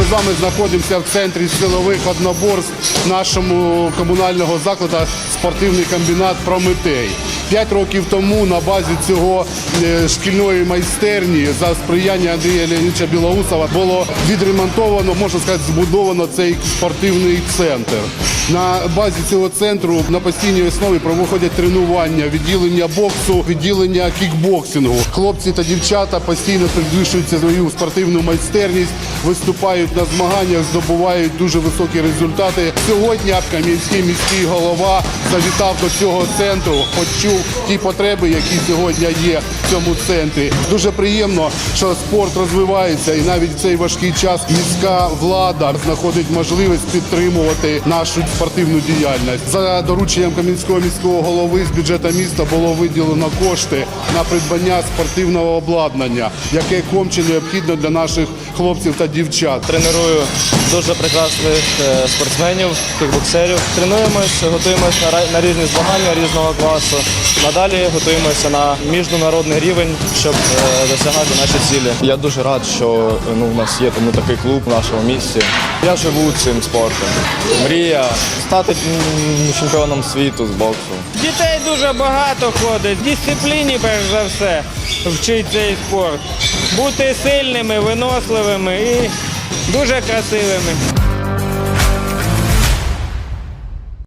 з вами знаходимося в центрі силових одноборств нашому комунального закладу спортивний комбінат Прометей. П'ять років тому на базі цього е, шкільної майстерні за сприяння Андрія Леонідовича Білоусова було відремонтовано, можна сказати, збудовано цей спортивний центр. На базі цього центру на постійній основі проходять тренування, відділення боксу, відділення кікбоксингу. Хлопці та дівчата постійно підвищують свою спортивну майстерність, виступають на змаганнях, здобувають дуже високі результати. Сьогодні Кам'янський міський голова завітав до цього центру, почув ті потреби, які сьогодні є в цьому центрі. Дуже приємно, що спорт розвивається, і навіть в цей важкий час міська влада знаходить можливість підтримувати нашу спортивну діяльність. За дорученням Кам'янського міського голови з бюджету міста було виділено кошти на придбання спортивного обладнання, яке конче необхідно для наших хлопців та дівчат. Треную дуже прекрасних е, спортсменів, кікбоксерів. Тренуємось, готуємось на різні змагання різного класу. Надалі готуємося на міжнародний рівень, щоб е, досягати наші цілі. Я дуже рад, що ну, у нас є тому такий клуб в нашому місті. Я живу цим спортом. Мрія стати чемпіоном світу з боксу. Дітей дуже багато ходить. Дисципліні, перш за все, вчить цей спорт. Бути сильними, виносливими і дуже красивими.